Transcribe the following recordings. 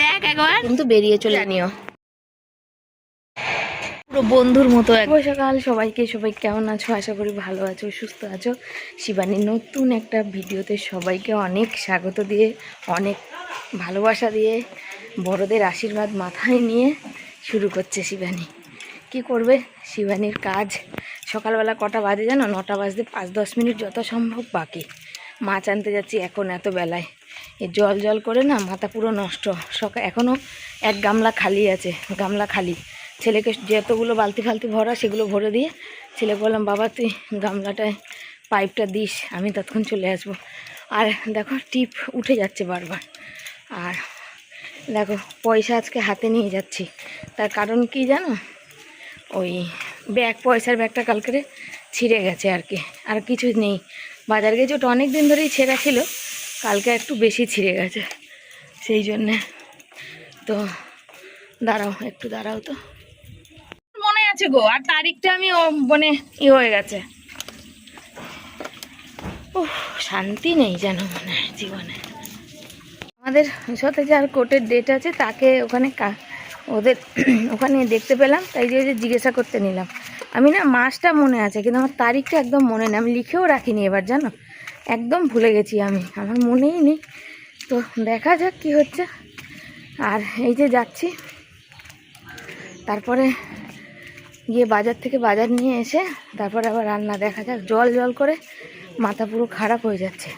দেখ একবার। কিন্তু বেরিয়ে চলে জানিও পুরো বন্ধুর মতো এক সকাল সবাইকে সবাই কেমন আছো? আশা করি ভালো আছো সুস্থ আছো। শিবানীর নতুন একটা ভিডিওতে সবাইকে অনেক স্বাগত দিয়ে অনেক ভালোবাসা দিয়ে বড়দের আশীর্বাদ মাথায় নিয়ে শুরু করছে শিবানী। কি করবে? শিবানীর কাজ সকালবেলা কটা বাজে জানো? নটা বাজতে পাঁচ দশ মিনিট যত সম্ভব বাকি। মাছ আনতে যাচ্ছি এখন এত বেলায়। এ জল জল করে না মাথা পুরো নষ্ট। সকাল এখনও এক গামলা খালি আছে, গামলা খালি। ছেলেকে যতগুলো বালতি ফালতি ভরা সেগুলো ভরে দিয়ে ছেলে বললাম, বাবা, তুই গামলাটায় পাইপটা দিস, আমি ততক্ষণ চলে আসব। আর দেখো, টিপ উঠে যাচ্ছে বারবার। আর দেখো, পয়সা আজকে হাতে নিয়ে যাচ্ছি। তার কারণ কি জানো? ওই ব্যাগ, পয়সার ব্যাগটা কালকে ছিঁড়ে গেছে আর কি। আর কিছু নেই। বাজার গেছে ওটা অনেক দিন ধরেই ছেঁড়া ছিল, কালকে একটু বেশি ছিঁড়ে গেছে, সেই জন্যে। তো দাঁড়াও, একটু দাঁড়াও তো। মনে আছে গো, আর তারিখটা আমি মানে ই হয়ে গেছে। ও শান্তি নেই যেন মনে হয় জীবনে। আমাদের সাথে যার কোর্টের ডেট আছে, তাকে ওখানে ওদের, ওখানে দেখতে পেলাম, তাই যে জিজ্ঞাসা করতে নিলাম। আমি না মাসটা মনে আছে, কিন্তু আমার তারিখটা একদম মনে নেই। আমি লিখেও রাখিনি এবার, জানো? একদম ভুলে গেছি আমি। আমার মনেই নেই। তো দেখা যাক কি হচ্ছে। আর এই যে যাচ্ছি, তারপরে গিয়ে বাজার থেকে বাজার নিয়ে এসে, তারপরে আবার রান্না দেখা যাক। জল জল করে মাথা পুরো খারাপ হয়ে যাচ্ছে।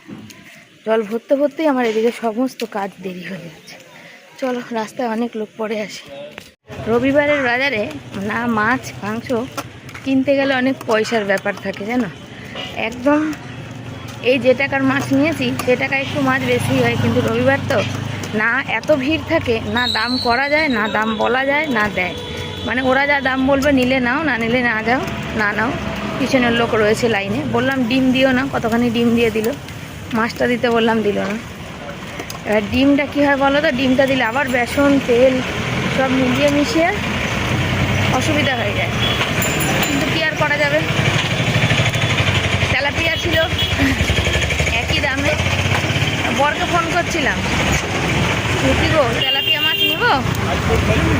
জল ভরতে ভরতেই আমার এদিকে সমস্ত কাজ দেরি হয়ে যাচ্ছে। চলো, রাস্তায় অনেক লোক পড়ে আসি। রবিবারের বাজারে না মাছ, মাংস কিনতে গেলে অনেক পয়সার ব্যাপার থাকে, জানো? একদম এই যে টাকার মাছ নিয়েছি, সে টাকা একটু মাছ বেশি হয়, কিন্তু রবিবার তো না এত ভিড় থাকে, না দাম করা যায়, না দাম বলা যায়, না দেয়। মানে ওরা যা দাম বলবে, নিলে নাও, না নিলে না যাও, না নাও। পিছনের লোক রয়েছে লাইনে। বললাম, ডিম দিও না। কতখানি ডিম দিয়ে দিল। মাছটা দিতে বললাম, দিল না। এবার ডিমটা কী হয় বলো তো? ডিমটা দিলে আবার বেসন, তেল সব মিলিয়ে মিশিয়ে অসুবিধা হয়ে যায়। করা যাবে। তেলাপিয়া ছিল, একই দামে। বরকে ফোন করছিলাম। কি গো, তেলাপিয়া মাছ নিব?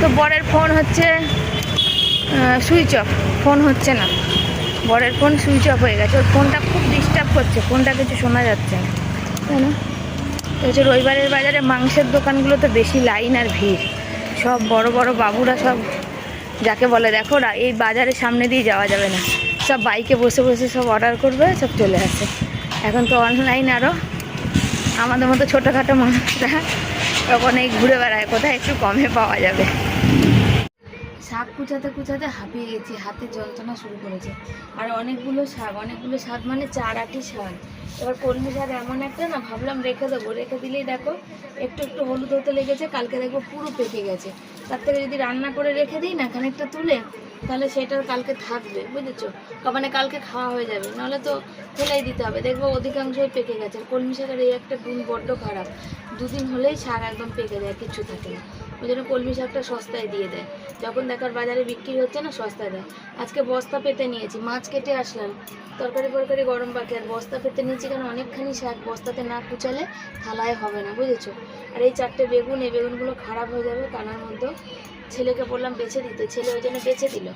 তো বরের ফোন হচ্ছে সুইচ অফ। ফোন হচ্ছে না। বরের ফোন সুইচ অফ হয়ে গেছে। ওর ফোনটা খুব ডিস্টার্ব করছে। ফোনটা কিছু শোনা যাচ্ছে না। তাই না? হচ্ছে রবিবারের বাজারে মাংসের দোকানগুলো তো বেশি লাইন আর ভিড়। সব বড় বড় বাবুরা সব যাকে বলে, দেখো না, এই বাজারের সামনে দিয়ে যাওয়া যাবে না। সব বাইকে বসে বসে সব অর্ডার করবে, সব চলে আসে। এখন তো অনলাইন আরও আমাদের মতো ছোটোখাটো মানুষরা তখন এই ঘুরে বেড়ায়, কোথায় একটু কমে পাওয়া যাবে। শাক কুচাতে কুচাতে হাঁপিয়ে গেছি, হাতে যন্ত্রণা শুরু করেছে। আর অনেকগুলো শাক অনেকগুলো শাক মানে চার আটি শাক। এবার কলমি শাক এমন একটা না, ভাবলাম রেখে দেবো। রেখে দিলেই দেখো, একটু একটু হলুদ হতে লেগেছে, কালকে দেখব পুরো পেকে গেছে। তার থেকে যদি রান্না করে রেখে দিই না, খানিকটা তুলে, তাহলে সেটা কালকে থাকবে, বুঝেছ? মানে কালকে খাওয়া হয়ে যাবে, নাহলে তো ফেলাই দিতে হবে। দেখব অধিকাংশই পেকে গেছে। কলমি শাকের এই একটা গুণ বড্ড খারাপ। দুদিন হলেই শাক একদম পেকে যায় কিচ্ছু থাকে না। ওই জন্য কলমি শাকটা সস্তায় দিয়ে দেয়। যখন দেখার বাজারে বিক্রি হচ্ছে না, সস্তায় দেয়। আজকে বস্তা পেতে নিয়েছি, মাছ কেটে আসলাম। তরকারি ফরকারি গরম পাখি আর বস্তা পেতে নিয়েছি কারণ অনেকখানি শাক বস্তাতে না কুচালে থালায় হবে না, বুঝেছ? আর এই চারটে বেগুন, এই বেগুনগুলো খারাপ হয়ে যাবে কানার মধ্যে ছেলেকে বললাম, বেছে দিতে ছেলে ওই জন্য বেছে দিল।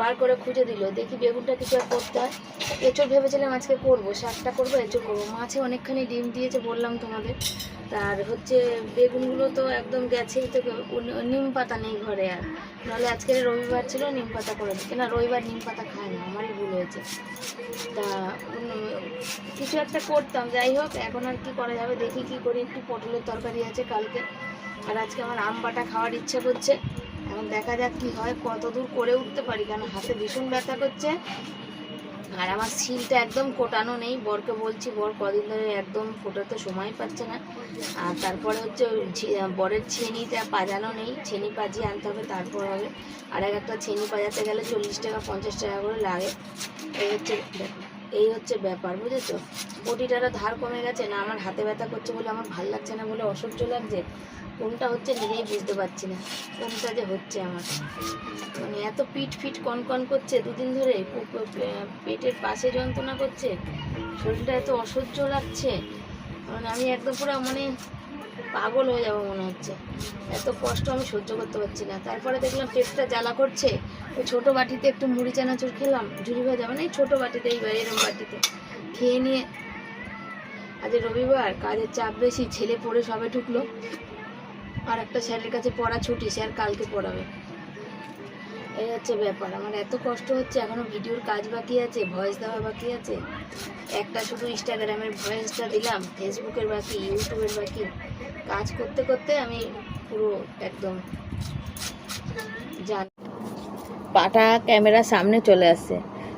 বার করে খুঁজে দিল। দেখি বেগুনটা কিছু আর করতে হয়। এঁচড় ভেবেছিলাম আজকে করব, শাকটা করব, এঁচড় করব। মাছে অনেকখানি ডিম দিয়েছে বললাম তোমাদের। তার হচ্ছে বেগুনগুলো তো একদম গেছেই, তো নিম পাতা নেই ঘরে আর। নাহলে আজকে রবিবার ছিল, নিম পাতা করে দিচ্ছে না, রবিবার নিম পাতা খায় না, আমারই ভুল হয়েছে। তা কিছু একটা করতাম। যাই হোক, এখন আর কি করা যাবে? দেখি কি করি। একটু পটলের তরকারি আছে কালকে। আর আজকে আমার আম বাটা খাওয়ার ইচ্ছা করছে। এখন দেখা যাক কি হয় কত দূর করে উঠতে পারি কারণ হাতে ভীষণ ব্যথা করছে। আর আমার সিলটা একদম কোটানো নেই, বরকে বলছি, বর, কদিন ধরে একদম ফোটাতে সময় পাচ্ছে না। আর তারপরে হচ্ছে বরের ছেনিটা পাজানো নেই, ছেনি পাজিয়ে আনতে হবে, তারপর হবে। আর এক একটা ছেনি পাজাতে গেলে চল্লিশ টাকা, পঞ্চাশ টাকা করে লাগে। এই হচ্ছে এই হচ্ছে ব্যাপার, বুঝেছ? বটিটারও ধার কমে গেছে, না আমার হাতে ব্যথা করছে বলে আমার ভালো লাগছে না বলে অসহ্য লাগছে। কোনটা হচ্ছে নিজেই বুঝতে পারছি না। কোনটা যে হচ্ছে আমার। মানে এত পিঠ ফিট কন কন করছে, দুদিন ধরে পেটের পাশে যন্ত্রণা করছে, শরীরটা এত অসহ্য লাগছে। মানে আমি একদম পুরো মানে পাগল হয়ে যাব মনে হচ্ছে। এত কষ্ট আমি সহ্য করতে পারছি না। তারপরে দেখলাম পেটটা জ্বালা করছে। ওই ছোটো বাটিতে একটু মুড়ি, চানাচুর খেলাম, ঝুড়ি ভাজা মানে ছোটো বাটিতে এইবার এরকম বাটিতে। খেয়ে নিয়ে আজ রবিবার, কাজের চাপ বেশি, ছেলে পড়ে সবে ঢুকলো। আর একটা স্যারের কাছে পড়া ছুটি, স্যার কালকে পড়াবে। এই হচ্ছে ব্যাপার, আমার এত কষ্ট হচ্ছে, এখনও ভিডিওর কাজ বাকি আছে ভয়েস দেওয়া বাকি আছে। একটা শুধু ইনস্টাগ্রামের ভয়েসটা দিলাম ফেসবুকের বাকি ইউটিউবের বাকি। কাজ করতে করতে আমি পুরো একদম জান পাটা ক্যামেরার সামনে চলে আসছে।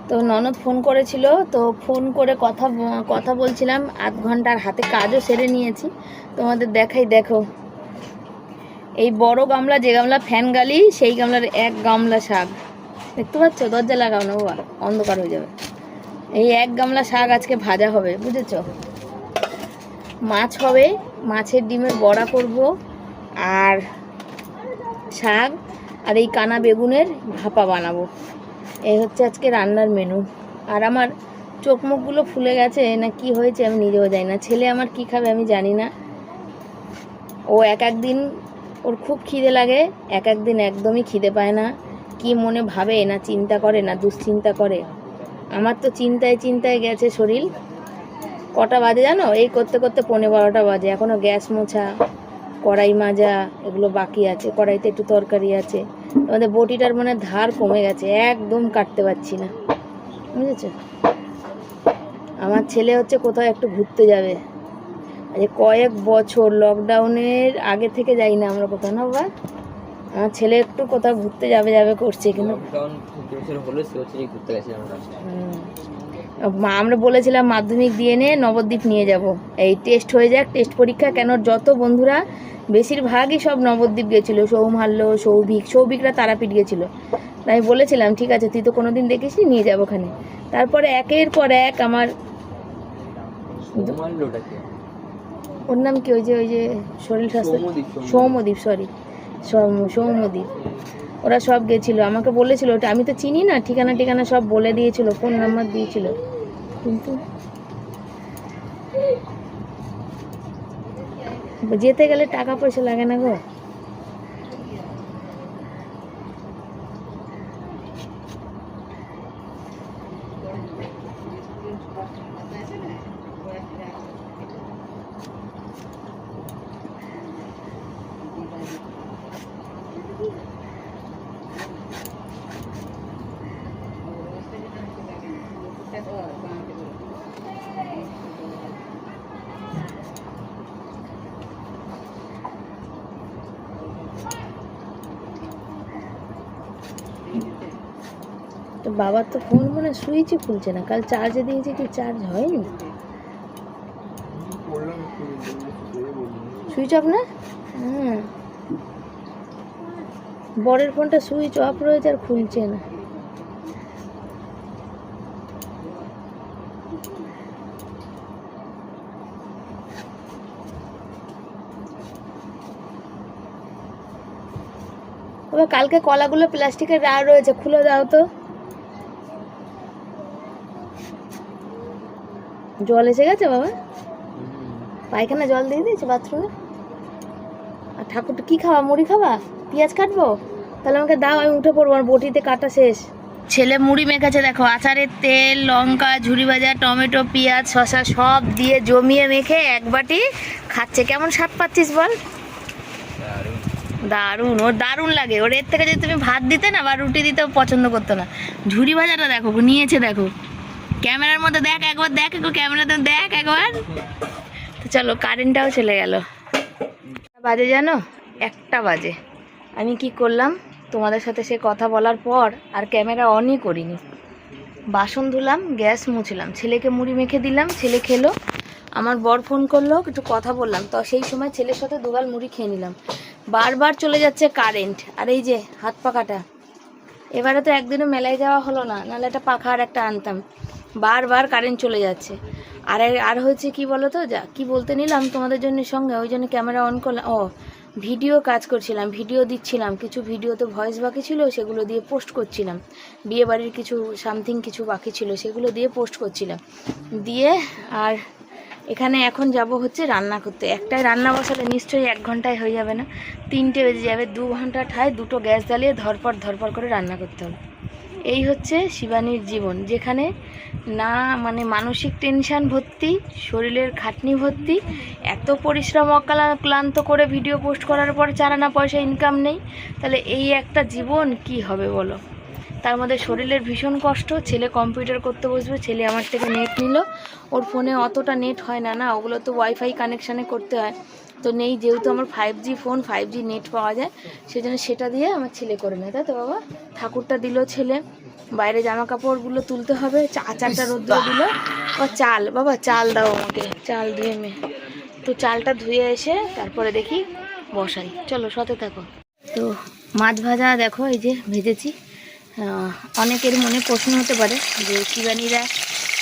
তো ননদ ফোন করেছিল, তো ফোন করে কথা কথা বলছিলাম, আধ ঘণ্টার হাতে কাজও সেরে নিয়েছি। তোমাদের দেখাই, দেখো। এই বড় গামলা, যে গামলা ফ্যান গালি, সেই গামলার এক গামলা শাক। দেখতে পাচ্ছ? দরজা লাগাও না, বাবা। অন্ধকার হয়ে যাবে। এই এক গামলা শাক আজকে ভাজা হবে, বুঝেছ? মাছ হবে, মাছের ডিমের বড়া করব, আর শাক, আর এই কানা বেগুনের ভাপা বানাবো। এই হচ্ছে আজকে রান্নার মেনু আর আমার চোখ মুখগুলো ফুলে গেছে, না কি হয়েছে আমি নিজেও জানি না। ছেলে আমার কি খাবে আমি জানি না। ও এক এক দিন ওর খুব খিদে লাগে, এক এক দিন একদমই খিদে পায় না। কি মনে ভাবে না চিন্তা করে, না দুশ্চিন্তা করে? আমার তো চিন্তায় চিন্তায় গেছে শরীর। কটা বাজে জানো? এই করতে করতে পনেরো বারোটা বাজে। এখনও গ্যাস মোছা, কড়াই মাজা, এগুলো বাকি আছে। কড়াইতে একটু তরকারি আছে। আমাদের বটিটার মনে ধার কমে গেছে। একদম কাটতে পারছি না। বুঝেছ? আমার ছেলে হচ্ছে কোথাও একটু ঘুরতে যাবে। কয়েক বছর লকডাউনের আগে থেকে যাই না আমরা কোথাও না বাবা? আমার ছেলে একটু কোথাও ঘুরতে যাবে যাবে করছে কিন্তু। আমরা। বলেছিলাম মাধ্যমিক দিয়ে নে নবদ্বীপ নিয়ে যাব। এই টেস্ট হয়ে যাক টেস্ট পরীক্ষা কেন যত বন্ধুরা বেশিরভাগই সব নবদ্বীপ গেছিল সৌমাল্য সৌভিক সৌভিকরা তারাপীঠ গেছিল আমি বলেছিলাম ঠিক আছে তুই তো কোনো দিন দেখিসনি নিয়ে যাব ওখানে। তারপরে একের পর এক আমার ওর নাম কি? ওই যে ওই যে শরীর স্বাস্থ্য সৌমদ্বীপ, সরি সৌমদ্বীপ ওরা সব গেছিল। আমাকে বলেছিল ওটা আমি তো চিনি না ঠিকানা ঠিকানা সব বলে দিয়েছিল ফোন নাম্বার দিয়েছিল। কিন্তু যেতে গেলে টাকা পয়সা লাগে না গো। বাবার তো ফোন মানে সুইচই খুলছে না। কাল চার্জে দিয়েছে কি চার্জ হয়নি? সুইচ অফ না? হ্যাঁ বরের ফোনটা সুইচ অফ রয়েছে আর খুলছে না। তবে কালকে কলাগুলো প্লাস্টিকের রা রয়েছে, খুলে দাও তো। জল এসে গেছে, বাবা? পায়খানা জল দিয়ে দিয়েছে বাথরুমে আর ঠাকুরটা কি খাওয়া মুড়ি খাওয়া পেঁয়াজ কাটবো? তাহলে আমাকে দাও, আমি উঠে পড়ব আর বটিতে কাটা শেষ। ছেলে মুড়ি মেখেছে, দেখো, আচারের তেল, লঙ্কা ঝুড়ি ভাজা, টমেটো, পেঁয়াজ, শসা, সব দিয়ে জমিয়ে মেখে এক বাটি খাচ্ছে। কেমন স্বাদ পাচ্ছিস বল? দারুণ। ওর দারুণ লাগে। ওর এর থেকে যদি তুমি ভাত দিতে না বা রুটি দিতে ও পছন্দ করতো না। ঝুড়ি ভাজাটা দেখো, নিয়েছে দেখো। ক্যামেরার মধ্যে দেখ একবার, দেখ একটু ক্যামেরাতে দেখ একবার। তো চলো কারেন্টটাও চলে গেল। বাজে জানো? একটা বাজে। আমি কি করলাম? তোমাদের সাথে সে কথা বলার পর আর ক্যামেরা অনই করিনি। বাসন ধুলাম, গ্যাস মুছলাম। ছেলেকে মুড়ি মেখে দিলাম, ছেলে খেলো। আমার বর ফোন করল, একটু কথা বললাম। তো সেই সময় ছেলের সাথে দুগাল মুড়ি খেয়ে নিলাম। বারবার চলে যাচ্ছে কারেন্ট আর এই যে, হাত পাখাটা এবারে তো একদিনও মেলায় যাওয়া হলো না, নাহলে একটা পাখা আর একটা আনতাম। বারবার কারেন্ট চলে যাচ্ছে। আর আর হয়েছে কি বলো তো যা কি বলতে নিলাম তোমাদের জন্য সঙ্গে? ওই জন্য ক্যামেরা অন করলাম। ও ভিডিও কাজ করছিলাম ভিডিও দিচ্ছিলাম। কিছু ভিডিওতে ভয়েস বাকি ছিল, সেগুলো দিয়ে পোস্ট করছিলাম। বিয়ে বাড়ির কিছু সামথিং কিছু বাকি ছিল, সেগুলো দিয়ে পোস্ট করছিলাম। দিয়ে আর এখানে এখন যাব হচ্ছে রান্না করতে। একটাই রান্না বসালে নিশ্চয়ই এক ঘন্টায় হয়ে যাবে না। তিনটে বেজে যাবে, দু ঘণ্টা ঠায় দুটো গ্যাস জ্বালিয়ে ধরপর ধরপর করে রান্না করতে হবে। এই হচ্ছে শিবানীর জীবন, যেখানে না মানে মানসিক টেনশান ভর্তি, শরীরের খাটনি ভর্তি, এত পরিশ্রম ক্লান্ত করে ভিডিও পোস্ট করার পর চারানা পয়সা ইনকাম নেই। তাহলে এই একটা জীবন কি হবে বলো? তার মধ্যে শরীরের ভীষণ কষ্ট, ছেলে কম্পিউটার করতে বসবে, ছেলে আমার থেকে নেট নিল, ওর ফোনে অতটা নেট হয় না না, ওগুলো তো ওয়াইফাই কানেকশানে করতে হয়। তো নেই, যেহেতু আমার five G phone five G net পাওয়া যায়, সেজন্য সেটা দিয়ে আমার ছেলে করে নেয়। তাই তো বাবা? ঠাকুরটা দিল ছেলে, বাইরে জামা কাপড়গুলো তুলতে হবে, চা চারটা রোদ্র দিল। ও, চাল, বাবা, চাল দাও আমাকে, চাল ধুয়ে মে তো চালটা ধুয়ে এসে তারপরে দেখি বসাই। চলো, সাথে থাকো। তো মাছ ভাজা দেখো, এই যে ভেজেছি। অনেকের মনে প্রশ্ন হতে পারে যে শিবানীরা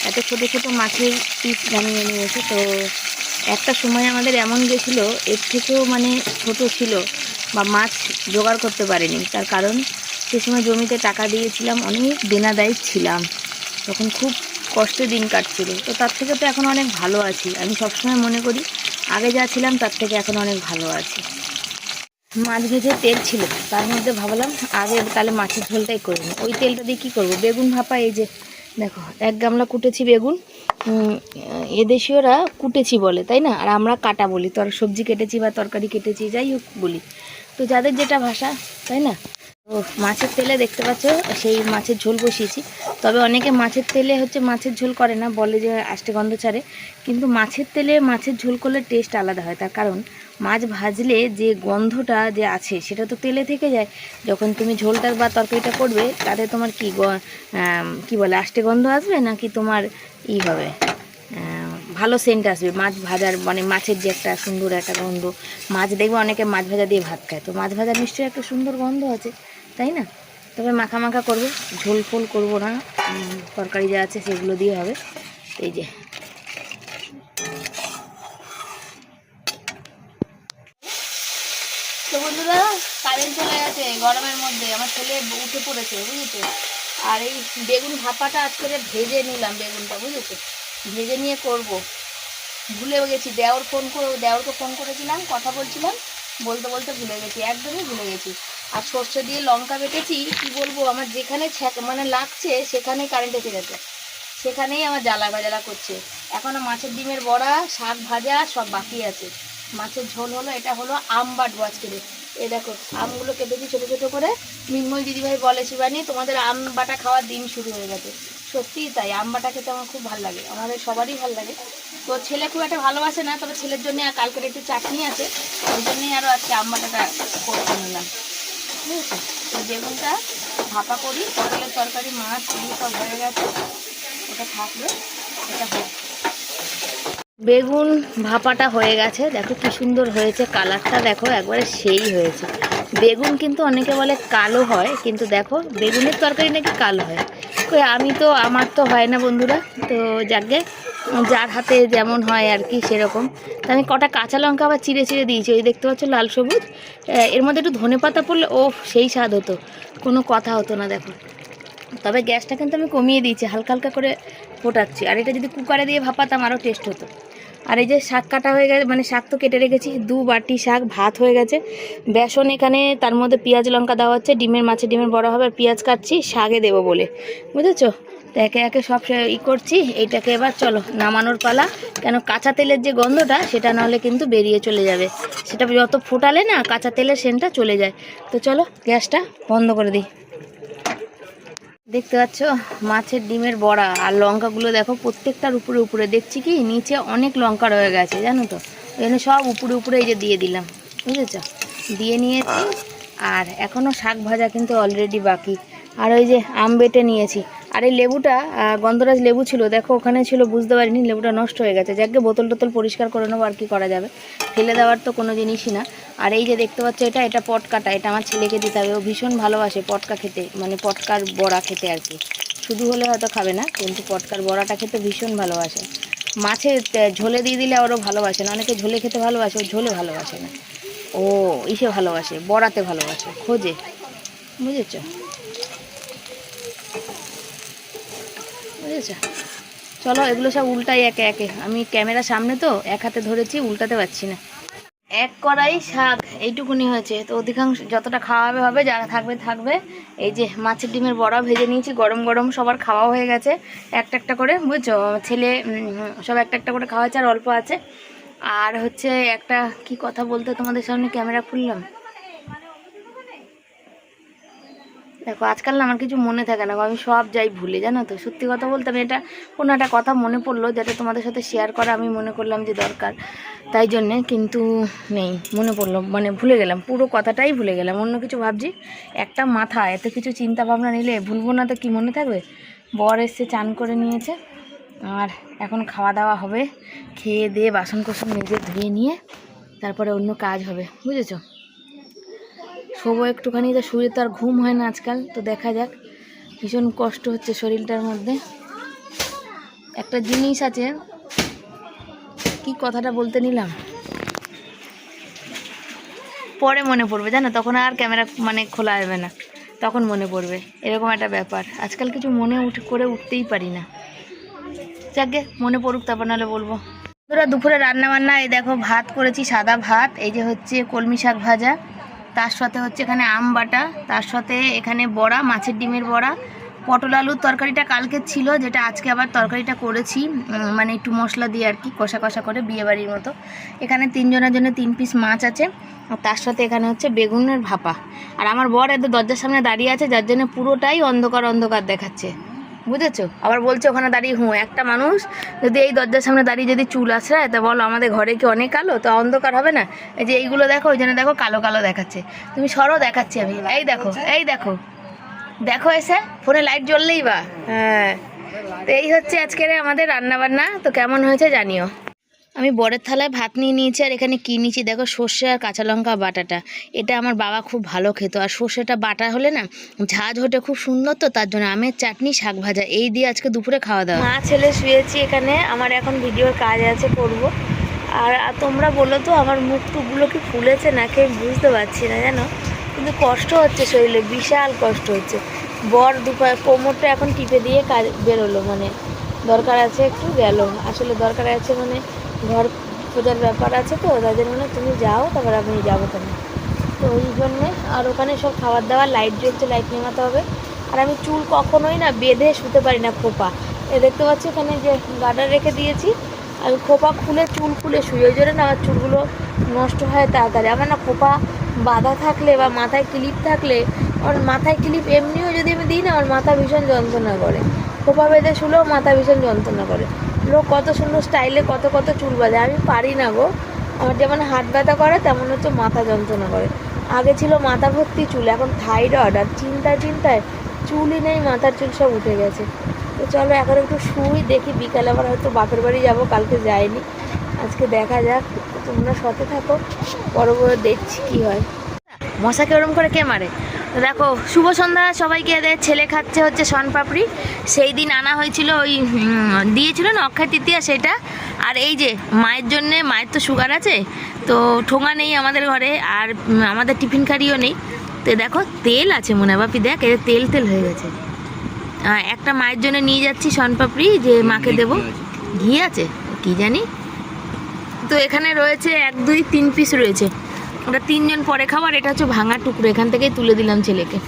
এত ছোটো ছোটো মাছের পিস বানিয়ে নিয়েছে তো একটা সময় আমাদের এমন গেছিল, এর থেকেও মানে ছোট ছিল বা মাছ জোগাড় করতে পারিনি। তার কারণ সে সময় জমিতে টাকা দিয়েছিলাম, অনেক দেনাদায়ী ছিলাম। তখন খুব কষ্টে দিন কাটছিল। তো তার থেকে তো এখন অনেক ভালো আছি। আমি সবসময় মনে করি, আগে যা ছিলাম তার থেকে এখন অনেক ভালো আছি। মাছ ভেজে তেল ছিল, তার মধ্যে ভাবলাম আগে তাহলে মাছের ঝোলটাই করে নিই। ওই তেলটা দিয়ে কী করব? বেগুন ভাপা, এই যে দেখো, এক গামলা কুটেছি বেগুন। এদেশীয়রা কুটেছি বলে, তাই না? আর আমরা কাটা বলি, তর সবজি কেটেছি বা তরকারি কেটেছি, যাই হোক বলি। তো যাদের যেটা ভাষা, তাই না? তো মাছের তেলে দেখতে পাচ্ছ, সেই মাছের ঝোল বসিয়েছি। তবে অনেকে মাছের তেলে হচ্ছে মাছের ঝোল করে না, বলে যে আষ্টে গন্ধ ছাড়ে। কিন্তু মাছের তেলে মাছের ঝোল করলে টেস্ট আলাদা হয়, তার কারণ মাছ ভাজলে যে গন্ধটা যে আছে, সেটা তো তেলে থেকে যায়। যখন তুমি ঝোলটা বা তরকারিটা করবে, তাতে তোমার কি কি বলে, আষ্টে গন্ধ আসবে নাকি তোমার ই হবে? ভালো সেন্ট আসবে। মাছ ভাজার মানে মাছের যে একটা সুন্দর একটা গন্ধ। মাছ দেখবে অনেকে মাছ ভাজা দিয়ে ভাত খায়। তো মাছ ভাজার নিশ্চয়ই একটা সুন্দর গন্ধ আছে, তাই না? তবে মাখা মাখা করবে। ঝোল ফোল করব না। তরকারি যা আছে সেগুলো দিয়ে হবে। এই যে তো বন্ধুরা কারেন্ট চলে গেছে, গরমের মধ্যে। আমার ছেলে উঠে পড়েছে, বুঝেছ? আর এই বেগুন ভাপাটা আজকে ভেজে নিলাম বেগুনটা, বুঝেছ? ভেজে নিয়ে করব। ভুলে গেছি, দেওর ফোন করে দেওরকে ফোন করেছিলাম, কথা বলছিলাম, বলতে বলতে ভুলে গেছি, একদমই ভুলে গেছি। আর সর্ষে দিয়ে লঙ্কা বেটেছি, কি বলব, আমার যেখানে মানে লাগছে, সেখানে কারেন্ট এসে গেছে। সেখানেই আমার জ্বালা বাজালা করছে। এখনও মাছের ডিমের বড়া, শাক ভাজা, সব বাকি আছে। মাছের ঝোল হলো, এটা হলো আম বাটবো আজকে এ দেখো, আমগুলো কেটেছি ছোটো ছোটো করে মিনময় দিদিভাই বলে, শিবানি, তোমাদের আম বাটা খাওয়ার দিন শুরু হয়ে গেছে। সত্যিই তাই, আম বাটা খেতে আমার খুব ভালো লাগে আমাদের সবারই ভালো লাগে। তো ছেলে খুব একটা ভালোবাসে না, তবে ছেলের জন্য আর কালকের একটু চাটনি আছে, ওই জন্যই আরও আজকে আম বাটাটা করতে নিলাম। বুঝেছ তো বেগুনটা ভাপা করি, পটলের তরকারি, মাছ, এগুলো সব হয়ে গেছে, ওটা থাকবে, এটা হোক বেগুন ভাপাটা হয়ে গেছে। দেখো কি সুন্দর হয়েছে কালারটা। দেখো একবারে সেই হয়েছে। বেগুন কিন্তু অনেকে বলে কালো হয়, কিন্তু দেখো বেগুনের তরকারি নাকি কালো হয়। কই, আমি তো, আমার তো হয় না বন্ধুরা। তো যাকে, যার হাতে যেমন হয় আর কি সেরকম। তো আমি কটা কাঁচা লঙ্কা আবার চিড়ে চিড়ে দিয়েছি। ওই দেখতে পাচ্ছ লাল সবুজ। এর মধ্যে একটু ধনে পাতা পড়লে ও সেই স্বাদ হতো। কোনো কথা হতো না, দেখো। তবে গ্যাসটা কিন্তু আমি কমিয়ে দিয়েছি, হালকা হালকা করে ফোটাচ্ছি। আর এটা যদি কুকারে দিয়ে ভাপাতাম আরও টেস্ট হতো। আর এই যে শাক কাটা হয়ে গেছে মানে শাক তো কেটে রেখেছি, দু বাটি শাক, ভাত হয়ে গেছে। বেসন এখানে, তার মধ্যে পেঁয়াজ লঙ্কা দেওয়া হচ্ছে, ডিমের মাছে ডিমের বড় হবে, আর পেঁয়াজ কাটছি, শাকে দেবো বলে। বুঝেছ? তো একে একে সব ই করছি, এইটাকে এবার চলো, নামানোর পালা। কেন কাঁচা তেলের যে গন্ধটা, সেটা নাহলে কিন্তু বেরিয়ে চলে যাবে। সেটা যত ফোটালে না, কাঁচা তেলের সেন্টটা চলে যায়। তো চলো, গ্যাসটা বন্ধ করে দিই। দেখতে পাচ্ছ? মাছের ডিমের বড়া আর লঙ্কাগুলো দেখো প্রত্যেকটার উপরে উপরে। দেখছি কি? নিচে অনেক লঙ্কা রয়ে গেছে, জানো তো? এখানে সব উপরে উপরে এই যে দিয়ে দিলাম, বুঝেছ? দিয়ে নিয়েছি, আর এখনও শাক ভাজা কিন্তু অলরেডি বাকি। আর ওই যে আম বেটে নিয়েছি। আর এই লেবুটা গন্ধরাজ লেবু ছিল, দেখো ওখানে ছিল, বুঝতে পারিনি, লেবুটা নষ্ট হয়ে গেছে। যাকে বোতল টোতল পরিষ্কার করে নেব, আর কি করা যাবে। ফেলে দেওয়ার তো কোনো জিনিসই না। আর এই যে দেখতে পাচ্ছ এটা এটা পটকাটা, এটা আমার ছেলেকে দিতে হবে। ও ভীষণ ভালোবাসে পটকা খেতে মানে পটকার বড়া খেতে আর কি। শুধু হলে হয়তো খাবে না, কিন্তু পটকার বড়াটা খেতে ভীষণ ভালোবাসে। মাছের তে- ঝোলে দিয়ে দিলে ওরও ভালোবাসে না, অনেকে ঝোলে খেতে ভালোবাসে, ও ঝোলে ভালোবাসে না। ও, ইসে ভালোবাসে, বড়াতে ভালোবাসে, খোঁজে। বুঝেছ? বুঝেছ? চলো, এগুলো সব উল্টাই একে একে। আমি ক্যামেরা সামনে তো, এক হাতে ধরেছি, উল্টাতে পারছি না। এক কড়াই শাক এইটুকুনি হয়েছে। তো অধিকাংশ যতটা খাওয়াবে হবে যারা থাকবে থাকবে। এই যে মাছের ডিমের বড়া ভেজে নিয়েছি, গরম গরম সবার খাওয়া হয়ে গেছে। একটা একটা করে, বুঝছ? ছেলে সব একটা একটা করে খাওয়া হয়েছে আর অল্প আছে। আর হচ্ছে একটা কি কথা বলতে তোমাদের সামনে ক্যামেরা খুললাম? দেখো, আজকাল আমার কিছু মনে থাকে না আমি সব যাই ভুলে, জানো তো? সত্যি কথা বলতে আমি এটা কোনো একটা কথা মনে পড়ল যেটা তোমাদের সাথে শেয়ার করা আমি মনে করলাম যে দরকার। তাই জন্যে কিন্তু নেই, মনে পড়ল মানে ভুলে গেলাম, পুরো কথাটাই ভুলে গেলাম, অন্য কিছু ভাবছি। একটা মাথা, এত কিছু চিন্তা ভাবনা নিলে ভুলবো না তো কি মনে থাকবে? বর এসছে, চান করে নিয়েছে, আর এখন খাওয়া দাওয়া হবে, খেয়ে দিয়ে বাসন কোসন নিজে ধুয়ে নিয়ে তারপরে অন্য কাজ হবে, বুঝেছ? শোবো একটুখানি, তো শুয়ে তো আর ঘুম হয় না আজকাল, তো দেখা যাক। ভীষণ কষ্ট হচ্ছে শরীরটার মধ্যে। একটা জিনিস আছে, কি কথাটা বলতে নিলাম? পরে মনে পড়বে, জানো? তখন আর ক্যামেরা মানে খোলা যাবে না। তখন মনে পড়বে, এরকম একটা ব্যাপার। আজকাল কিছু মনে উঠে, করে উঠতেই পারি না। যাকে মনে পড়ুক, তারপর নাহলে বলব। বন্ধুরা, দুপুরে রান্না বান্না এই দেখো, ভাত করেছি সাদা ভাত, এই যে হচ্ছে কলমি শাক ভাজা। তার সাথে হচ্ছে এখানে আম বাটা, তার সাথে এখানে বড়া, মাছের ডিমের বড়া, পটল আলুর তরকারিটা কালকে ছিল, যেটা আজকে আবার তরকারিটা করেছি মানে একটু মশলা দিয়ে আর কি, কষা কষা করে বিয়েবাড়ির মতো। এখানে তিনজনের জন্য তিন পিস মাছ আছে, আর তার সাথে এখানে হচ্ছে বেগুনের ভাপা। আর আমার বর এত দরজার সামনে দাঁড়িয়ে আছে, যার জন্য পুরোটাই অন্ধকার অন্ধকার দেখাচ্ছে। বুঝেছ? আবার বলছে ওখানে দাঁড়িয়ে হুঁ, একটা মানুষ যদি এই দরজার সামনে দাঁড়িয়ে যদি চুল আশ্রায় তা বলো আমাদের ঘরে কি অনেক কালো? তো অন্ধকার হবে না? এই যে এইগুলো দেখো, ওই জন্য দেখো কালো কালো দেখাচ্ছে। তুমি সরও দেখাচ্ছি আমি। এই দেখো এই দেখো। দেখো এসে, ফোনে লাইট জ্বললেই বা। হ্যাঁ। তো এই হচ্ছে আজকের আমাদের রান্না বান্না তো কেমন হয়েছে জানিও। আমি বরের থালায় ভাত নিয়ে নিয়েছি আর এখানে কি নিয়েছি? দেখো সর্ষে আর কাঁচা লঙ্কা বাটাটা। এটা আমার বাবা খুব ভালো খেত। আর সর্ষেটা বাটা হলে না ঝাঁজ ওঠে খুব সুন্দর তো, তার জন্য আমের চাটনি, শাক ভাজা, এই দিয়ে আজকে দুপুরে খাওয়া দাওয়া। মা, ছেলে শুয়েছি এখানে। আমার এখন ভিডিওর কাজ আছে করব। আর তোমরা বলো তো, আমার মুখ টুকগুলো কি ফুলেছে না আমি বুঝতে পারছি না, জানো? কিন্তু কষ্ট হচ্ছে শরীরে, বিশাল কষ্ট হচ্ছে। বর দুপার কোমরটা এখন টিপে দিয়ে কাজ বেরোলো মানে দরকার আছে একটু গেল। আসলে দরকার আছে মানে ঘর খোঁজার ব্যাপার আছে তো তাদের মানে তুমি যাও, তারপর আমি যাব কেন তো ওই জন্যে, আর ওখানে সব খাবার দাবার লাইট জ্বলছে লাইট নেমাতে হবে। আর আমি চুল কখনোই না বেঁধে শুতে পারি না খোপা। এ দেখতে পাচ্ছি এখানে যে গার্ডার রেখে দিয়েছি। আমি খোপা খুলে, চুল খুলে শুই। ওই জন্য আমার চুলগুলো নষ্ট হয় তাড়াতাড়ি। আমার না খোপা বাঁধা থাকলে বা মাথায় ক্লিপ থাকলে, আমার মাথায় ক্লিপ এমনিও যদি আমি দিই না, আমার মাথা ভীষণ যন্ত্রণা করে। খোপা বেঁধে শুলেও মাথা ভীষণ যন্ত্রণা করে। লোক কত সুন্দর স্টাইলে কত কত চুল বাঁধে। আমি পারি না গো। আমার যেমন হাত ব্যথা করে, তেমন হচ্ছে মাথা যন্ত্রণা করে। আগে ছিল মাথা ভর্তি চুল, এখন থাইরয়েড আর চিন্তায় চিন্তায় চুলই নেই, মাথার চুল সব উঠে গেছে। তো চলো এখন একটু শুই, দেখি বিকালে আবার হয়তো বাপের বাড়ি যাব, কালকে যাইনি। আজকে দেখা যাক, তোমরা সাথে থাকো বড় বড় দেখছি কি হয়। মশাকে ওরম করে কে মারে? দেখো শুভ সন্ধ্যা সবাইকে এদের ছেলে খাচ্ছে হচ্ছে শনপাপড়ি সেই দিন আনা হয়েছিল ওই দিয়েছিল না অক্ষয় তৃতীয়া সেটা। আর এই যে মায়ের জন্যে মায়ের তো সুগার আছে তো ঠোঙা নেই আমাদের ঘরে আর আমাদের টিফিন কারিও নেই। তো দেখো তেল আছে মনে বাপি দেখ এদের তেল তেল হয়ে গেছে। একটা মায়ের জন্য নিয়ে যাচ্ছি শনপাপড়ি যে মাকে দেবো। ঘি আছে? কি জানি? তো এখানে রয়েছে এক দুই তিন পিস রয়েছে। ওটা তিনজন পরে খাবার এটা হচ্ছে ভাঙা টুকরো, এখান থেকেই তুলে দিলাম ছেলেকে।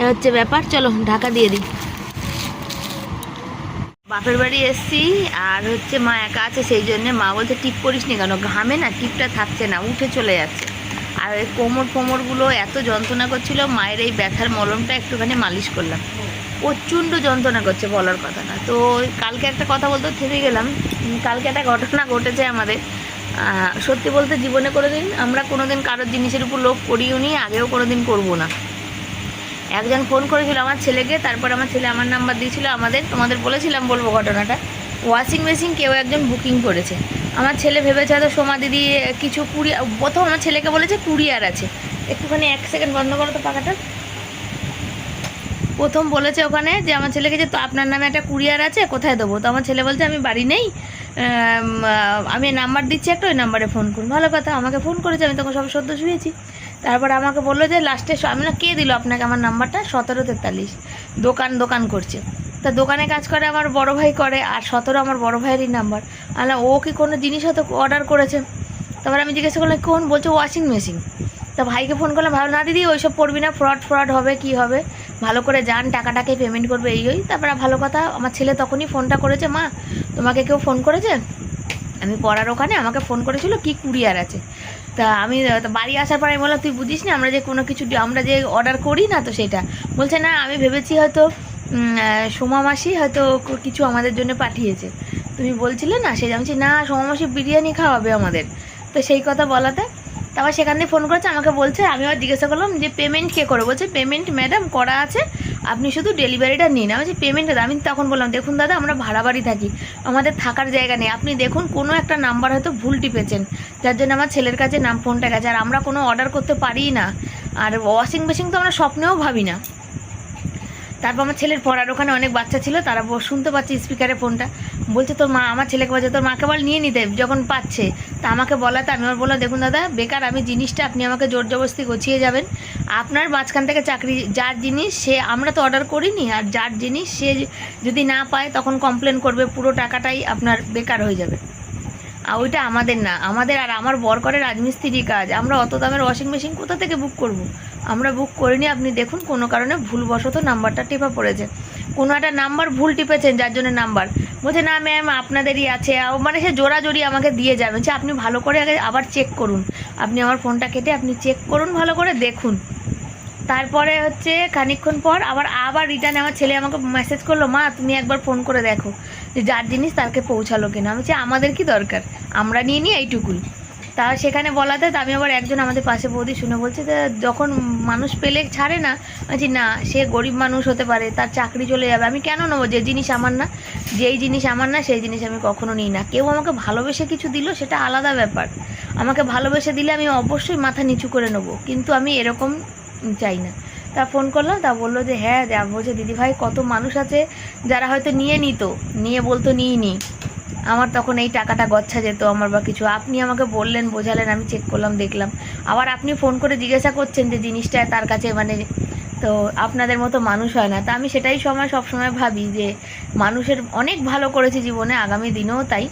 এ হচ্ছে ব্যাপার, চলো ঢাকা দিয়ে দিই। বাপের বাড়ি এসছি, আর হচ্ছে মা একা আছে, সেই জন্য মা বলছে, টিপ করিস নি কেন? ঘামে না, টিপটা থাকছে না, উঠে চলে যাচ্ছে। আর এই কোমর ফোমরগুলো এত যন্ত্রণা করছিল, মায়ের এই ব্যথার মলমটা একটুখানি মালিশ করলাম। প্রচণ্ড যন্ত্রণা করছে বলার কথা না। তো কালকে একটা কথা বলতে, থেমে গেলাম। কালকে একটা ঘটনা ঘটেছে আমাদের। সত্যি বলতে জীবনে কোনো দিন আমরা কোনো দিন কারোর জিনিসের উপর লোভ করিও নি, আগেও কোনো দিন করব না। একজন ফোন করেছিল আমার ছেলেকে, তারপর আমার ছেলে আমার নাম্বার দিয়েছিল আমাদের, তোমাদের বলেছিলাম বলব ঘটনাটা। ওয়াশিং মেশিন কেউ একজন বুকিং করেছে। আমার ছেলে ভেবেছে হয়তো সোমা দিদি কিছু কুড়িয়ার প্রথম আমার ছেলেকে বলেছে কুরিয়ার আছে। একটুখানি এক সেকেন্ড বন্ধ করো তো পাখাটা। প্রথম বলেছে ওখানে যে, আমার ছেলেকে যে, তো আপনার নামে একটা কুরিয়ার আছে, কোথায় দেবো? তো আমার ছেলে বলছে, আমি বাড়ি নেই আম, নাম্বার দিচ্ছি একটা ওই নাম্বারে ফোন করুন। ভালো কথা আমাকে ফোন করেছে আমি তখন সব সদ্য শুয়েছি তারপর আমাকে বলল যে লাস্টে আমি না কে দিল আপনাকে আমার নাম্বারটা? সতেরো তেতাল্লিশ। দোকান দোকান করছে। তা দোকানে কাজ করে আমার বড় ভাই করে আর সতেরো আমার বড় ভাইয়েরই নাম্বার। আলা ও কি কোনো জিনিস হয়তো অর্ডার করেছে? তারপর আমি জিজ্ঞেস করলাম কোন বলছে ওয়াশিং মেশিন তা ভাইকে ফোন করলাম ভালো না দিদি ওইসব পড়বি না ফ্রড ফ্রড হবে কি হবে? ভালো করে যান, টাকাটাকে পেমেন্ট করবে, এই, ওই। তারপরে ভালো কথা, আমার ছেলে তখনই ফোনটা করেছে, মা, তোমাকে কেউ ফোন করেছে? আমি পড়ার ওখানে, আমাকে ফোন করেছিল, কি কুরিয়ার আছে? তা আমি বাড়ি আসার পরে আমি বললাম, তুই বুঝিস না, আমরা যে কোনো কিছু, আমরা যে অর্ডার করি না তো সেটা? বলছে, না, আমি ভেবেছি হয়তো সোমা মাসি হয়তো কিছু আমাদের জন্য পাঠিয়েছে। তুমি বলছিলে না সে জানছি না, সোমা মাসি বিরিয়ানি খাওয়াবে আমাদের। তো সেই কথা বলাতে তারপর সেখান থেকে ফোন করেছে, আমাকে বলছে, আমি আবার জিজ্ঞাসা করলাম যে পেমেন্ট কে করে? বলছে পেমেন্ট ম্যাডাম করা আছে, আপনি শুধু ডেলিভারিটা নিন। আমি বলছি পেমেন্ট আমি তখন বললাম, দেখুন দাদা, আমরা ভাড়া বাড়ি থাকি, আমাদের থাকার জায়গা নেই। আপনি দেখুন, কোনো একটা নাম্বার হয়তো ভুল টিপেছেন। যার জন্য আমার ছেলের কাছে নাম ফোনটা গেছে। আর আমরা কোনো অর্ডার করতে পারি না। আর ওয়াশিং মেশিন তো আমরা স্বপ্নেও ভাবি না। তারপর আমার ছেলের পড়ার ওখানে অনেক বাচ্চা ছিল, তারা শুনতে পাচ্ছে স্পিকারে ফোনটা। বলছে, তোর মা আমার ছেলেকে বলছে, তোর মাকে বল নিয়ে নিতে, যখন পাচ্ছে। তা আমাকে বলাতে আমি আমার বললাম, দেখুন দাদা, বেকার আমি জিনিসটা, আপনি আমাকে জোর জবরদস্তি গছিয়ে যাবেন। আপনার মাঝখান থেকে চাকরি, যার জিনিস সে, আমরা তো অর্ডার করিনি, আর যার জিনিস সে যদি না পায়, তখন কমপ্লেন করবে, পুরো টাকাটাই আপনার বেকার হয়ে যাবে। আর ওইটা আমাদের না, আমাদের আর আমার বর করে রাজমিস্ত্রি কাজ। আমরা অত দামের ওয়াশিং মেশিন কোথা থেকে বুক করব। আমরা বুক করিনি, আপনি দেখুন, কোনো কারণে ভুলবশত নাম্বারটা টেপা পড়েছে। কোনো একটা নাম্বার ভুল টিপেছেন, যার জন্য নাম্বার বলছে, না ম্যাম আপনাদেরই আছে। মানে সে জোড়াজোড়ি আমাকে দিয়ে যাবে যে আপনি ভালো করে আগে আবার চেক করুন। আপনি আমার ফোনটা কেটে আপনি চেক করুন, ভালো করে দেখুন। তারপরে হচ্ছে খানিকক্ষণ পর আবার আবার রিটার্ন আমার ছেলে আমাকে মেসেজ করল, মা, তুমি একবার ফোন করে দেখো যে যার জিনিস তাকে পৌঁছালো কিনা? আমি বলছি, আমাদের কি দরকার? আমরা নিয়ে নিই এইটুকুই। তা সেখানে বলাতে আমি আবার একজন আমাদের পাশে বৌদি শুনে বলছে যে, যখন মানুষ পেলে ছাড়ে না, বলছি, না, সে গরিব মানুষ হতে পারে, তার চাকরি চলে যাবে। আমি কেন নেব? যে জিনিস আমার না, যেই জিনিস আমার না, সেই জিনিস আমি কখনো নিই না। কেউ আমাকে ভালোবেসে কিছু দিল, সেটা আলাদা ব্যাপার। আমাকে ভালোবেসে দিলে আমি অবশ্যই মাথা নিচু করে নেব, কিন্তু আমি এরকম চাই না। তা ফোন করলাম, তা বলল যে হ্যাঁ বলছে দিদিভাই, কত মানুষ আছে যারা হয়তো নিয়ে নিত, নিয়ে বলতো নিই নি আমার তখন এই টাকাটা গচ্ছা যেত আমার বা কিছু। আপনি আমাকে বললেন, বোঝালেন, আমি চেক করলাম, দেখলাম। আবার আপনি ফোন করে জিজ্ঞাসা করছেন যে জিনিসটা তার কাছে মানে তো আপনাদের মতো মানুষ হয় না। তা আমি সেটাই সময় সব সময় ভাবি যে মানুষের অনেক ভালো করেছি জীবনে, আগামী দিনেও তাই।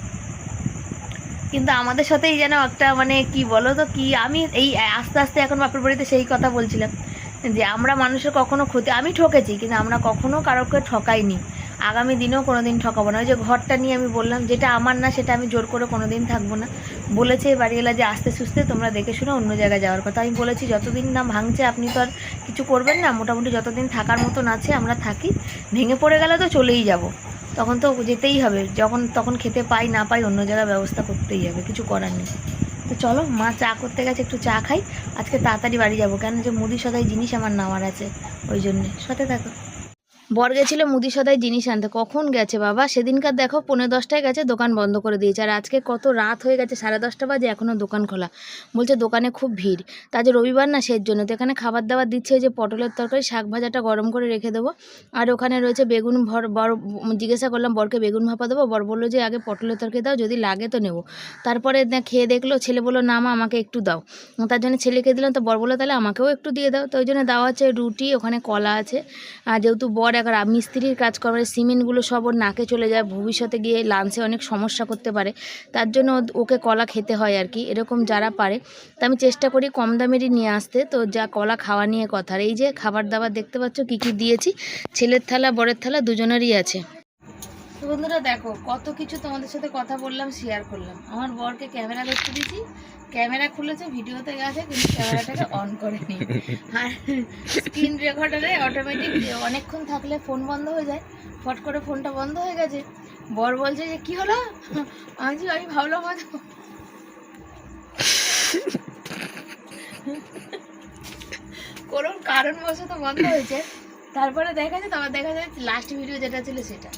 কিন্তু আমাদের সাথেই যেন একটা মানে কি বলো তো কি, আমি এই আস্তে আস্তে এখন বাপের বাড়িতে সেই কথা বলছিলাম যে আমরা মানুষের কখনো ক্ষতি, আমি ঠকেছি, কিন্তু আমরা কখনো কারোকে ঠকাইনি। আগামী দিনেও কোনো দিন ঠকাবো না। ওই যে ঘরটা নিয়ে আমি বললাম, যেটা আমার না, সেটা আমি জোর করে কোনো দিন থাকব না। বলেছে বাড়িওয়ালা যে আস্তে সুস্তে তোমরা দেখে শুনে অন্য জায়গায় যাওয়ার কথা। আমি বলেছি, যতদিন না ভাঙছে, আপনি তো আর কিছু করবেন না। মোটামুটি যতদিন থাকার মতন আছে, আমরা থাকি। ভেঙে পড়ে গেলে তো চলেই যাব। তখন তো যেতেই হবে। যখন, তখন খেতে পাই, না পাই, অন্য জায়গায় ব্যবস্থা করতেই হবে। কিছু করার নেই। তো চলো, মা চা করতে গেছে, একটু চা খাই। আজকে তাড়াতাড়ি বাড়ি যাব। কেন যে মুদি সদাই জিনিস আমার নেওয়ার আছে। ওই জন্যে। সাথে থাকো। বর গেছিল মুদি সদাই জিনিস আনতে। কখন গেছে বাবা? সেদিনকার দেখো পনেরো দশটায় গেছে, দোকান বন্ধ করে দিয়েছে। আর আজকে কত রাত হয়ে গেছে, সাড়ে দশটা বাজে এখনও দোকান খোলা। বলছে দোকানে খুব ভিড়। তা যে রবিবার না সেই জন্য। তো এখানে খাবার দাবার দিচ্ছে যে পটলের তরকারি, শাক ভাজাটা গরম করে রেখে দেবো। আর ওখানে রয়েছে বেগুন ভর বর জিজ্ঞাসা করলাম, বরকে বেগুন ভাপা দেবো? বর বলল যে, আগে পটলের তরকারি দাও, যদি লাগে তো নেব। তারপরে খেয়ে দেখল, ছেলে বলল, না মা, আমাকে একটু দাও। তার জন্য ছেলেকে দিলাম, তো বর বলল, তাহলে আমাকেও একটু দিয়ে দাও। তো ওই জন্য দেওয়া আছে রুটি, ওখানে কলা আছে। আর যেহেতু বর এখন মিস্ত্রির কাজ করে মানে সিমেন্টগুলো সব ওর নাকে চলে যায়, ভবিষ্যতে গিয়ে লাঞ্চে অনেক সমস্যা করতে পারে। তার জন্য ওকে কলা খেতে হয় আর কি, এরকম যারা পারে। তা আমি চেষ্টা করি কম দামেরই নিয়ে আসতে। তো যা কলা খাওয়া নিয়ে কথা। আর এই যে খাবার দাবার দেখতে পাচ্ছ, কী কী দিয়েছি? ছেলের থালা, বরের থালা, দুজনেরই আছে। তো বন্ধুরা দেখো, কত কিছু তোমাদের সাথে কথা বললাম শেয়ার করলাম। আমার বরকে ক্যামেরা দেখতে দিয়েছি। ক্যামেরা খুলেছে, ভিডিওতে গেছে, কিন্তু ক্যামেরাটাকে অন করেনি আর স্ক্রিন রেকর্ডারে অটোমেটিক অনেকক্ষণ থাকলে ফোন বন্ধ হয়ে যায়। ফট করে ফোনটা বন্ধ হয়ে গেছে। বর বলছে যে, কি হলো? আমি আমি ভাবলাম হয়তো কোনো কারণবশত বন্ধ হয়েছে। তারপরে দেখা যায় তারপর দেখা যায় লাস্ট ভিডিও যেটা ছিল সেটা।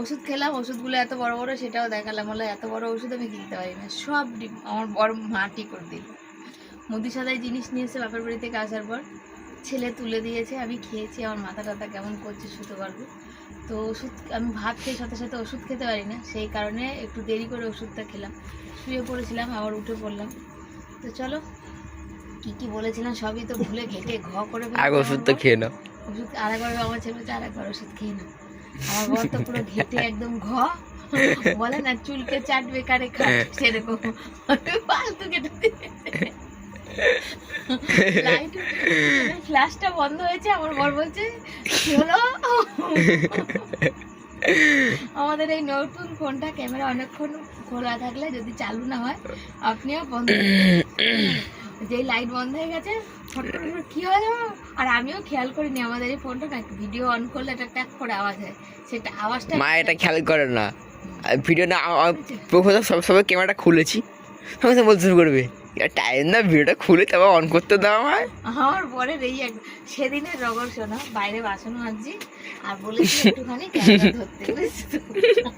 ওষুধ খেলাম ওষুধগুলো এত বড় বড় সেটাও দেখালাম। বলে এত বড় ওষুধ আমি কিনতে পারি না। সব আমার বড় মাটি করে দিল। মুদি সাদাই জিনিস নিয়ে এসে বাপের বাড়ি থেকে আসার পর ছেলে তুলে দিয়েছে আমি খেয়েছি আমার মাথা টাথা কেমন করছে শুতে পারব। তো ওষুধ আমি ভাত খেয়ে সাথে সাথে ওষুধ খেতে পারি না সেই কারণে একটু দেরি করে ওষুধটা খেলাম। শুয়ে পড়েছিলাম আবার উঠে পড়লাম। তো চলো কি কি বলেছিলাম সবই তো ভুলে ঘেটে ঘ করে আগে ওষুধ তো খেয়ে নাও। ওষুধ আরেকবার আমার ছেলে বলছে আরেকবার ওষুধ খেয়ে না আমার বর তো পুরো ঘেটে একদম ঘ। বলে না চুলকে চাটবে কারে খাট সেরকম। ফালতু কেটে ফ্ল্যাশটা বন্ধ হয়েছে আমার বর বলছে হলো আমাদের এই নতুন ফোনটা ক্যামেরা অনেকক্ষণ খোলা থাকলে যদি চালু না হয় আপনিও বন্ধ। যেই লাইট বন্ধ হয়ে গেছে কি হয় জানো? আর আমিও খেয়াল করিনি আমাদের এই ফোনটা না ভিডিও অন করলে একটা ট্যাক করে আওয়াজ হয়। সেটা আওয়াজটা মা এটা খেয়াল করে। না। ভিডিও না প্রথম সব সময় ক্যামেরাটা খুলেছি। সঙ্গে সঙ্গে বলতে শুরু করবে টাইম না ভিডিওটা খুলে তারপর অন করতে দাও আমায়। আমার পরের এই এক সেদিনের রগর শোনা বাইরে বাসন মাজছি আর বলেছি একটুখানি ক্যামেরা ধরতে তো?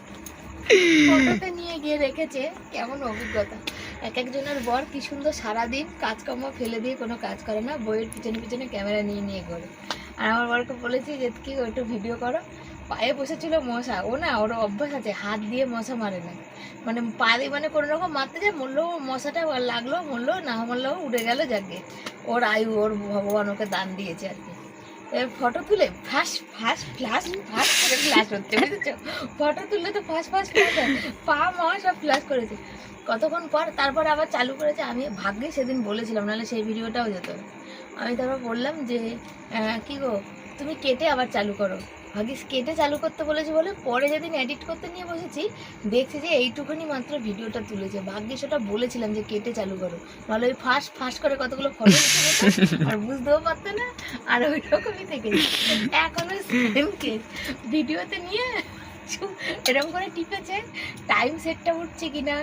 নিয়ে গিয়ে রেখেছে, কেমন অভিজ্ঞতা। এক একজনের বর কি সুন্দর সারাদিন কাজকর্ম ফেলে দিয়ে কোনো কাজ করে না, বইয়ের পিছনে পিছনে ক্যামেরা নিয়ে নিয়ে আর আমার বরকে বলেছি যে একটু ভিডিও করো। পায়ে মশা। ও না, ওর অভ্যাস আছে, হাত দিয়ে মশা মারে না। মানে পা দিয়ে মানে কোনো রকম মারতে যায় মরলো মশাটা লাগল মরলো না মরলো উড়ে গেল যাকে। ওর আয়ু, ওর ভগবান ওকে দান দিয়েছে আর কি। ফটো তুলে ফাঁস ফাঁস ফ্ল্যাশ ফাঁস করে ফ্ল্যাশ হচ্ছে, বুঝেছ? ফটো তুললে তো ফাঁস ফাঁস ফ্ল্যাশ হয়। পা, মা সব ফ্ল্যাশ করেছে। কতক্ষণ পর তারপর আবার চালু করেছে। আমি ভাগ্যে সেদিন বলেছিলাম, নাহলে সেই ভিডিওটাও যেত। আমি তারপর বললাম যে কি গো, তুমি কেটে আবার চালু করো। ভাগ্যিস কেটে চালু করতে বলেছি বলে পরে যেদিন এডিট করতে নিয়ে বসেছি, দেখছি যে এইটুকুনি মাত্র ভিডিওটা তুলেছে। ভাগ্যিস ওটা বলেছিলাম যে কেটে চালু করো। নাহলে ওই ফাঁস ফাঁস করে কতগুলো ফটো আর বুঝতেও পারতো না, আর ওই রকমই থেকে এখনও সেম কেস ভিডিওতে নিয়ে এরকম করে টিপেছে টাইম সেটটা উঠছে কিনা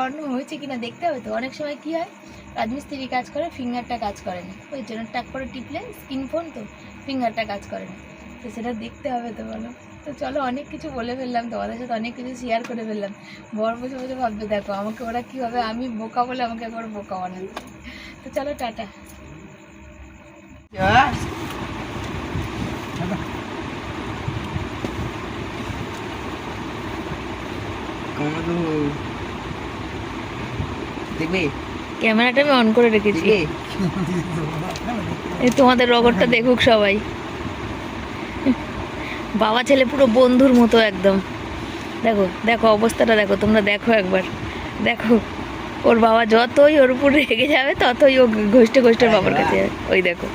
অন হয়েছে কিনা দেখতে হবে তো। অনেক সময় কি হয়, রাজমিস্ত্রি কাজ করে ফিঙ্গারটা কাজ করে না। ওই জন্য টাক করে টিপলে স্ক্রিন ফোন তো ফিঙ্গারটা কাজ করে না। তো সেটা দেখতে হবে তো বলো। তো চলো অনেক কিছু বলে ফেললাম তোমাদের সাথে অনেক কিছু শেয়ার করে ফেললাম। বর বসে বসে ভাববে দেখো আমাকে ওরা কীভাবে আমি বোকা বলে আমাকে একবার বোকা বানাবে। তো চলো টাটা। দেখবে? ক্যামেরাটা আমি অন করে রেখেছি। তোমাদের রগরটা দেখুক সবাই। বাবা ছেলে পুরো বন্ধুর মতো একদম। দেখো দেখো অবস্থাটা দেখো তোমরা দেখো একবার। দেখো ওর বাবা যতই ওর উপর রেগে যাবে ততই ও ঘষ্টে ঘষ্টে বাবার কাছে যাবে। ওই দেখো।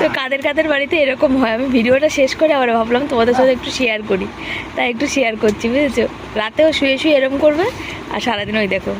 তো কাদের কাদের বাড়িতে এরকম হয়? আমি ভিডিওটা শেষ করে আবার ভাবলাম তোমাদের সাথে একটু শেয়ার করি। তাই একটু শেয়ার করছি বুঝেছ? রাতেও শুয়ে শুয়ে এরকম করবে আর সারাদিন ওই দেখো।